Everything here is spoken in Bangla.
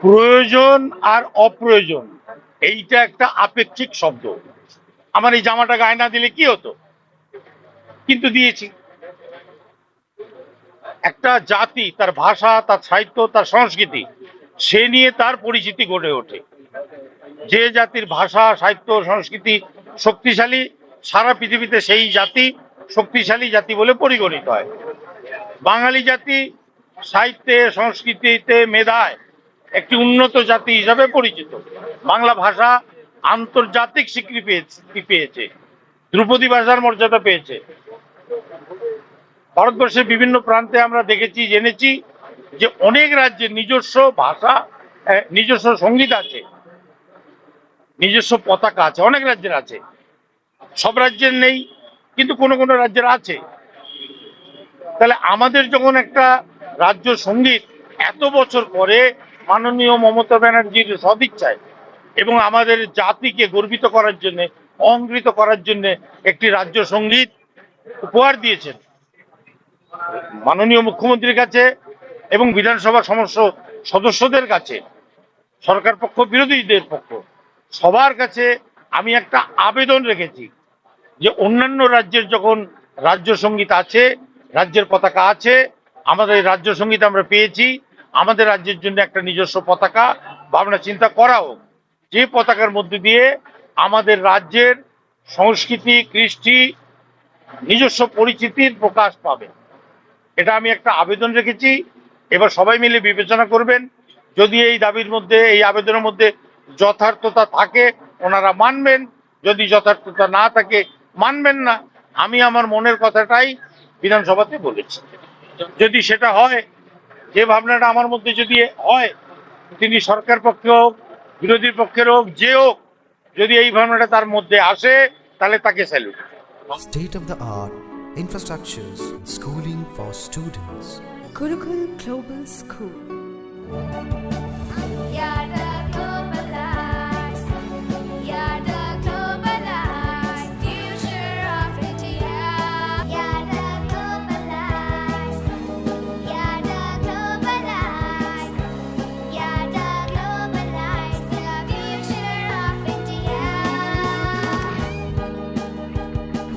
প্রয়োজন আর অপ্রয়োজন, এইটা একটা আপেক্ষিক শব্দ। আমার এই জামাটা গায়ে না দিলে কি হতো? কিন্তু দিয়েছি। একটা জাতি, তার ভাষা, তার সাহিত্য, তার সংস্কৃতি, সে নিয়ে তার পরিচিতি গড়ে ওঠে। যে জাতির ভাষা, সাহিত্য, সংস্কৃতি শক্তিশালী, সারা পৃথিবীতে সেই জাতি শক্তিশালী জাতি বলে পরিগণিত হয়। বাঙালি জাতি সাহিত্যে, সংস্কৃতিতে মেধায়। একটি উন্নত জাতি হিসাবে পরিচিত। বাংলা ভাষা আন্তর্জাতিক স্বীকৃতি পেয়েছে ধ্রুপদী ভাষার মর্যাদা পেয়েছে। ভারতবর্ষের বিভিন্ন প্রান্তে আমরা দেখেছি, জেনেছি যে অনেক রাজ্যের নিজস্ব ভাষা নিজস্ব সংগীত আছে, নিজস্ব পতাকা আছে, অনেক রাজ্যের আছে। সব রাজ্যের নেই, কিন্তু কোনো কোনো রাজ্যের আছে। তাহলে আমাদের যখন একটা রাজ্য সংগীত এত বছর পরে মাননীয় মমতা ব্যানার্জির সদিচ্ছায় এবং আমাদের জাতিকে গর্বিত করার জন্য অহংকৃত করার জন্য একটি রাজ্য সংগীত উপহার দিয়েছেন মাননীয় মুখ্যমন্ত্রীর কাছে এবং বিধানসভা সমস্ত সদস্যদের কাছে, সরকার পক্ষ, বিরোধীদের পক্ষ। সবার কাছে আমি একটা আবেদন রেখেছি যে অন্যান্য রাজ্যের যখন রাজ্য সংগীত আছে, রাজ্যের পতাকা আছে, আমাদের রাজ্য সংগীত আমরা পেয়েছি। আমাদের রাজ্যের জন্য একটা নিজস্ব পতাকা। ভাবনা চিন্তা করা হোক, যে পতাকার মধ্যে দিয়ে আমাদের রাজ্যের সংস্কৃতি, কৃষ্টি, নিজস্ব পরিচিতির প্রকাশ পাবে। এটা আমি একটা আবেদন রেখেছি। এবার সবাই মিলে বিবেচনা করবেন। যদি এই দাবির মধ্যে, এই আবেদনের মধ্যে যথার্থতা থাকে, ওনারা মানবেন। যদি যথার্থতা না থাকে, মানবেন না। আমি আমার মনের কথাটাই বিধানসভাতে বলেছি। যদি সেটা হয় যে ভাবনাটা আমার মধ্যে যদি হয় তিনি সরকার পক্ষে হোক বিরোধী পক্ষের হোক যে হোক যদি এই ভাবনাটা তার মধ্যে আসে তাহলে তাকে salute state of the art infrastructure schooling for students Gurukul global school